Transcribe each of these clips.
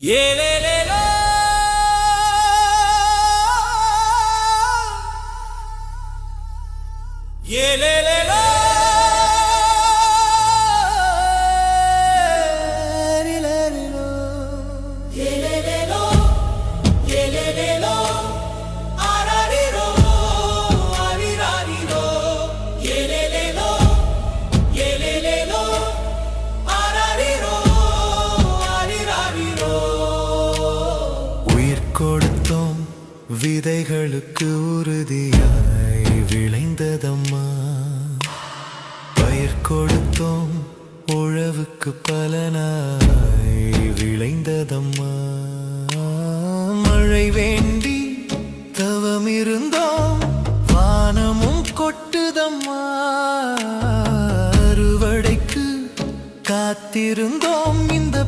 ஏலேலேலோ. ஏலேலேலோ. கொடுத்தோம். விதைகளுக்கு உறுதியாய் விளைந்ததம்மா. பயிர் கொடுத்தோம். உழவுக்கு பலனாய் விளைந்ததம்மா. மழை வேண்டி தவம் இருந்தோம். வானமும் கொட்டுதம்மா. அறுவடைக்கு காத்திருந்தோம். இந்த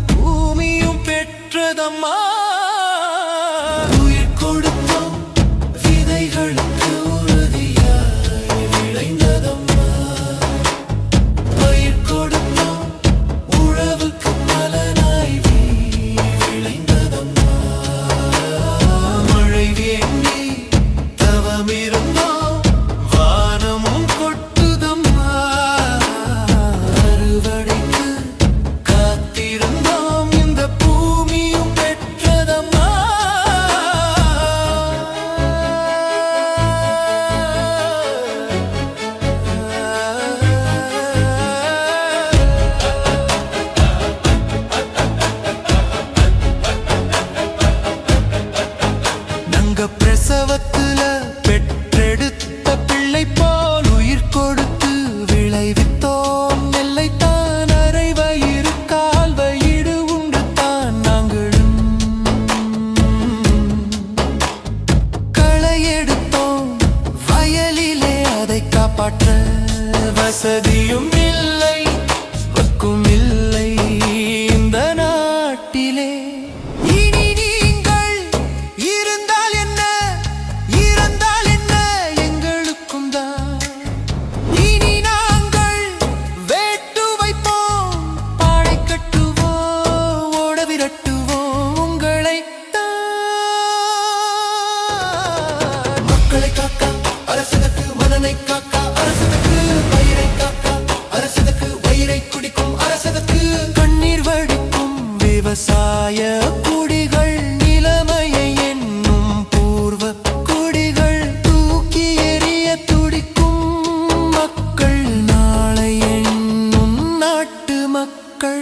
காப்பாற்ற வசதியும் இல்லை வக்கும் இல்லை இந்த நாட்டிலே. இனி நீங்கள் இருந்தால் என்ன? இருந்தால் என்ன? எங்களுக்கும் தான். இனி நாங்கள் வேட்டு வைப்போம் பாடை கட்டுவோம் ஓட விரட்டுவோம் உங்களை மக்களை காக்க அரசனுக்கு மனனை காக்க அரசனுக்கு பயிரை காக்க அரசனுக்கு வயிறை குடிக்கும். அரசனுக்கு கண்ணீர் வடிக்கும் விவசாய